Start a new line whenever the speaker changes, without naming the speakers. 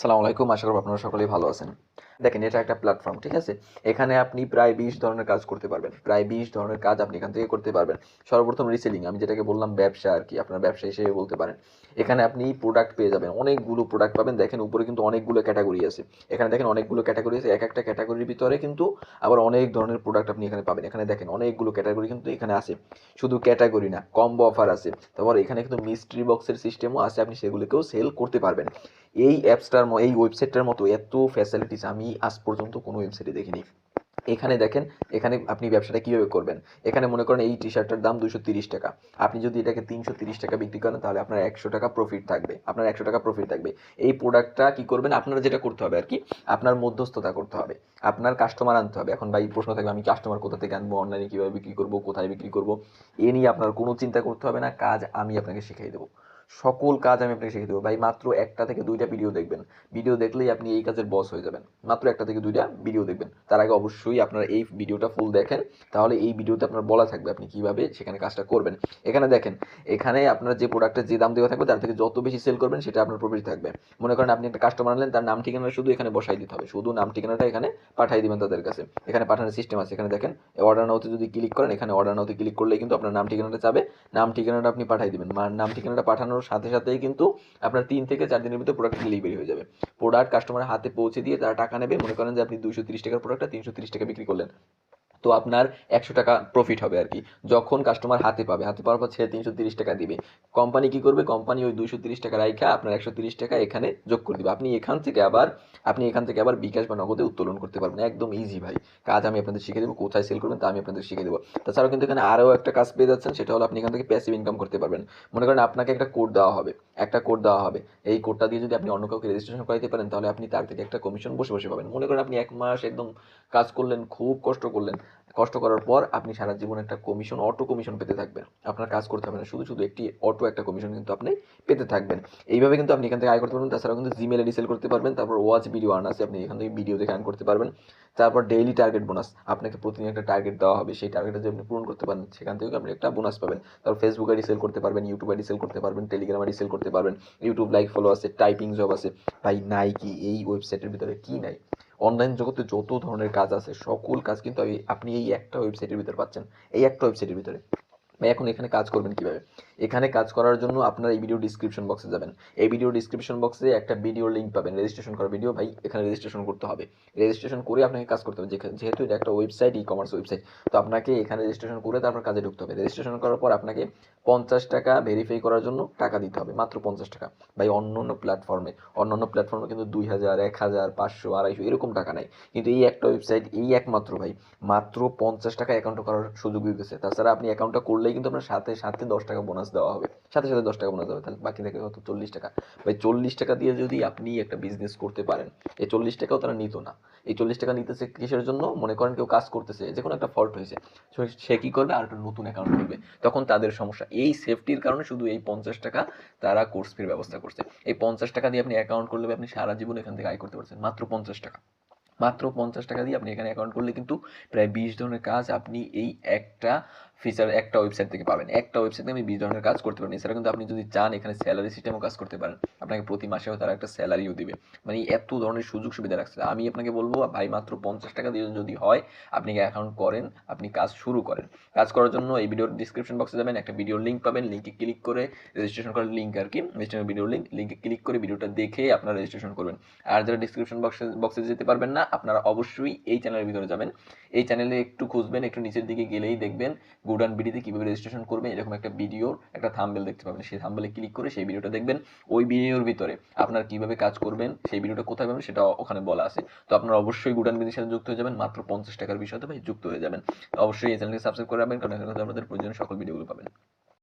সালামু আলাইকুম, আশা করব আপনারা সকলেই ভালো আছেন। দেখেন, এটা একটা প্ল্যাটফর্ম ঠিক আছে? এখানে আপনি প্রায় বিশ ধরনের কাজ করতে পারবেন। প্রায় বিশ ধরনের কাজ আপনি এখান থেকে করতে পারবেন। সর্বপ্রথম রিসেলিং আমি যেটাকে বললাম ব্যবসা আর কি, আপনার ব্যবসা হিসেবে বলতে পারেন। এখানে আপনি প্রোডাক্ট পেয়ে যাবেন, অনেকগুলো প্রোডাক্ট পাবেন। দেখেন, উপরে কিন্তু অনেকগুলো ক্যাটাগরি আছে। এখানে দেখেন, অনেকগুলো ক্যাটাগরি আছে, এক একটা ক্যাটাগরির ভিতরে কিন্তু আবার অনেক ধরনের প্রোডাক্ট আপনি এখানে পাবেন। এখানে দেখেন, অনেকগুলো ক্যাটাগরি কিন্তু এখানে আছে। শুধু ক্যাটাগরি না কম্বো অফার আছে। তারপর এখানে কিন্তু মিস্ট্রি বক্সের সিস্টেমও আছে, আপনি সেগুলোকেও সেল করতে পারবেন। এই অ্যাপসটার এই ওয়েবসাইটটার মতো এত ফ্যাসিলিটিস আমি আজ পর্যন্ত কোনো ওয়েবসাইটে দেখিনি। এখানে দেখেন, এখানে আপনি ব্যবসাটা কীভাবে করবেন? এখানে মনে করেন এই টি শার্টটার দাম দুশো টাকা। আপনি যদি এটাকে তিনশো টাকা বিক্রি করেন, তাহলে আপনার একশো টাকা প্রফিট থাকবে। আপনার একশো টাকা প্রফিট থাকবে। এই প্রোডাক্টটা কি করবেন? আপনারা যেটা করতে হবে আর কি, আপনার মধ্যস্থতা করতে হবে। আপনার কাস্টমার আনতে হবে। এখন ভাই, প্রশ্ন থাকবে আমি কাস্টমার কোথা থেকে আনব? অনলাইনে কীভাবে বিক্রি করব? কোথায় বিক্রি করব? এ নিয়ে আপনার কোনো চিন্তা করতে হবে না। কাজ আমি আপনাকে শিখিয়ে দেবো। সকল কাজ আমি আপনাকে শিখিয়ে দেবো। ভাই, মাত্র একটা থেকে দুইটা ভিডিও দেখবেন। ভিডিও দেখলেই আপনি এই কাজের বস হয়ে যাবেন। মাত্র একটা থেকে দুইটা ভিডিও দেখবেন। তার আগে অবশ্যই আপনার এই ভিডিওটা ফুল দেখেন। তাহলে এই ভিডিওতে আপনার বলা থাকবে আপনি কীভাবে সেখানে কাজটা করবেন। এখানে দেখেন, এখানে আপনার যে প্রোডাক্টের যে দাম দেওয়া থাকবে, তার থেকে যত বেশি সেল করবেন, সেটা আপনার প্রফিট থাকবে। মনে করেন আপনি একটা কাস্টমার আনলেন, তার নাম ঠিকানা শুধু এখানে বসাই দিতে হবে। শুধু নাম ঠিকানাটা এখানে পাঠিয়ে দিবেন তাদের কাছে। এখানে পাঠানোর সিস্টেম আছে। এখানে দেখেন অর্ডার নাওতে যদি ক্লিক করেন, এখানে অর্ডার নাওতে ক্লিক করলে কিন্তু আপনার নাম ঠিকানাটা যাবে নাম ঠিকানাটা আপনি পাঠিয়ে দিবেন। নাম ঠিকানাটা পাঠানোর সাথে সাথেই কিন্তু আপনার তিন থেকে চার দিনের ভিতরে প্রোডাক্ট ডেলিভারি হয়ে যাবে। প্রোডাক্ট কাস্টমারের হাতে পৌঁছে দিয়ে তারা টাকা নেবে। মনে করেন যে আপনি দুশো তিরিশ টাকার প্রোডাক্টটা তিনশো তিরিশ টাকা বিক্রি করলেন। তো আপনার একশো টাকা প্রফিট হবে আর কি। যখন কাস্টমার হাতে পাবে, হাতে পাওয়ার পর সে তিনশো তিরিশ টাকা দিবে। কোম্পানি কি করবে? কোম্পানি ওই দুইশো তিরিশ টাকা রাইখা আপনার একশো তিরিশ টাকা এখানে যোগ করে দিবে। আপনি এখান থেকে আবার, আপনি এখান থেকে আবার বিকাশ বা নগদে উত্তোলন করতে পারবেন। একদম ইজি ভাই। কাজ আমি আপনাদের শিখে দেবো, কোথায় সেল করবেন তা আমি আপনাদের শিখে দেবো। তাছাড়াও কিন্তু এখানে আরও একটা কাজ পেয়ে যাচ্ছেন, সেটা হলো আপনি এখান থেকে প্যাসিভ ইনকাম করতে পারবেন। মনে করেন আপনাকে একটা কোড দেওয়া হবে, একটা কোড দেওয়া হবে। এই কোডটা দিয়ে যদি আপনি অন্য কাউকে রেজিস্ট্রেশন করাইতে পারেন, তাহলে আপনি তার থেকে একটা কমিশন বসে বসে পাবেন। মনে করেন আপনি এক মাস একদম কাজ করলেন, খুব কষ্ট করলেন কষ্ট করার পর আপনি সারা জীবন একটা কমিশন অটো কমিশন পেতে থাকবেন। আপনার কাজ করতে হবে না, শুধু শুধু একটি অটো একটা কমিশন কিন্তু আপনি পেতে থাকবেন। এইভাবে কিন্তু আপনি এখান থেকে আয় করতে পারবেন, তাছাড়াও কিন্তু জিমেলে রিসেল করতে পারবেন, তারপর ওয়াচ ভিডিও আর্ন আছে, আপনি এখান থেকে ভিডিও দেখে আর্ন করতে পারবেন। তারপর ডেইলি টার্গেট বোনাস আপনাকে প্রতিদিন একটা টার্গেট দেওয়া হবে, সেই টার্গেটটা যদি আপনি পূরণ করতে পারেন সেখান থেকে আপনি একটা বোনাস পাবেন। তারপর ফেসবুকে রিসেল করতে পারবেন ইউটিউবে রিসেল করতে পারবেন টেলিগ্রামে রিসেল করতে পারবেন ইউটিউব লাইক ফলো আছে টাইপিং জব আছে। ভাই নাই কি এই ওয়েবসাইটের ভিতরে কি নাই? অনলাইন জগতে যত ধরনের কাজ আছে, সকল কাজ কিন্তু আপনি এই একটা ওয়েবসাইটের ভিতরে পাচ্ছেন। এই একটা ওয়েবসাইটের ভিতরে। এখন এখানে কাজ করবেন কীভাবে? এখানে কাজ করার জন্য আপনার এই ভিডিও ডিসক্রিপশন বক্সে যাবেন। এই ভিডিও ডিসক্রিপশন বক্সে একটা ভিডিও লিঙ্ক পাবেন রেজিস্ট্রেশন করার ভিডিও ভাই, এখানে রেজিস্ট্রেশন করতে হবে। রেজিস্ট্রেশন করে আপনাকে কাজ করতে হবে। যেহেতু এটা একটা ওয়েবসাইট ই কমার্স ওয়েবসাইট তো আপনাকে এখানে রেজিস্ট্রেশন করে তারপর কাজে ঢুকতে হবে। রেজিস্ট্রেশন করার পর আপনাকে পঞ্চাশ টাকা ভেরিফাই করার জন্য টাকা দিতে হবে, মাত্র পঞ্চাশ টাকা। ভাই অন্য অন্য প্ল্যাটফর্মে অন্য অন্য প্ল্যাটফর্মে কিন্তু দুই হাজার, এক হাজার, পাঁচশো, আড়াইশো এরকম টাকা নেয় কিন্তু এই একটা ওয়েবসাইট এই একমাত্র ভাই, মাত্র পঞ্চাশ টাকা অ্যাকাউন্ট করার সুযোগ দিতেছে। তাছাড়া আপনি অ্যাকাউন্টটা করলেই কিন্তু আপনার সাথে সাথে দশ টাকা বোনাস দেওয়া হবে। সাথে সাথে দশ টাকা বোনাস দেওয়া তাহলে বাকি থাকে কত চল্লিশ টাকা। ভাই, চল্লিশ টাকা দিয়ে যদি আপনি একটা বিজনেস করতে পারেন, এই চল্লিশ টাকাও তারা নিত না। এই চল্লিশ টাকা নিতেছে কিসের জন্য? মনে করেন কেউ কাজ করতেছে যে কোনো একটা ফল্ট হয়েছে। সে কি করবে? আর একটা নতুন অ্যাকাউন্ট খুলবে। তখন তাদের সমস্যা। এই সেফটির কারণে শুধু এই পঞ্চাশ টাকা তারা কোর্স ফির ব্যবস্থা করছে। এই পঞ্চাশ টাকা দিয়ে আপনি অ্যাকাউন্ট করলে আপনি সারা জীবন এখান থেকে আয় করতে পারছেন, মাত্র পঞ্চাশ টাকা। মাত্র পঞ্চাশ টাকা দিয়ে আপনি এখানে অ্যাকাউন্ট করলে কিন্তু প্রায় বিশ ধরনের কাজ আপনি এই একটা ফিচার একটা ওয়েবসাইট থেকে পাবেন। একটা ওয়েবসাইট থেকে আপনি বিশ ধরনের কাজ করতে পারেন। এছাড়া কিন্তু আপনি যদি চান, এখানে স্যালারি সিস্টেমও কাজ করতে পারেন। আপনাকে প্রতি মাসেও তারা একটা স্যালারিও দিবে। মানে এত ধরনের সুযোগ সুবিধা রাখছে। আমি আপনাকে বলব, ভাই, মাত্র পঞ্চাশ টাকা দিয়ে যদি হয়, আপনি অ্যাকাউন্ট করেন, আপনি কাজ শুরু করেন। কাজ করার জন্য এই ভিডিওর ডিসক্রিপশন বক্সে যাবেন, একটা ভিডিও লিঙ্ক পাবেন। লিঙ্কে ক্লিক করে রেজিস্ট্রেশন করার লিঙ্ক আর কি রেজিস্ট্রেশন ভিডিও লিঙ্ক লিঙ্কে ক্লিক করে ভিডিওটা দেখে আপনারা রেজিস্ট্রেশন করবেন। আর যারা ডিসক্রিপশন বক্সে বক্সে যেতে পারবেন না আপনারা অবশ্যই এই চ্যানেলের ভিতরে যাবেন। এই চ্যানেলে একটু খুঁজবেন, একটু নিচের দিকে গেলেই দেখবেন গুড অ্যান্ড বিডিতে কীভাবে রেজিস্ট্রেশন করবেন, এরকম একটা ভিডিওর একটা থাম্বেল দেখতে পাবেন। সেই থাম্বেলে ক্লিক করে সেই ভিডিওটা দেখবেন। ওই ভিডিওর ভিতরে আপনার কীভাবে কাজ করবেন, সেই ভিডিওটা কোথায় পাবেন সেটা ওখানে বলা আছে। তো আপনারা অবশ্যই গুড অ্যান্ড বিডির সাথে যুক্ত হয়ে যাবেন। মাত্র পঞ্চাশ টাকার বিষয়তে ভাই যুক্ত হয়ে যাবেন। অবশ্যই এই চ্যানেলকে সাবস্ক্রাইব করে রাখবেন, কারণ এখানে আপনাদের প্রয়োজনীয় সকল ভিডিওগুলো পাবেন।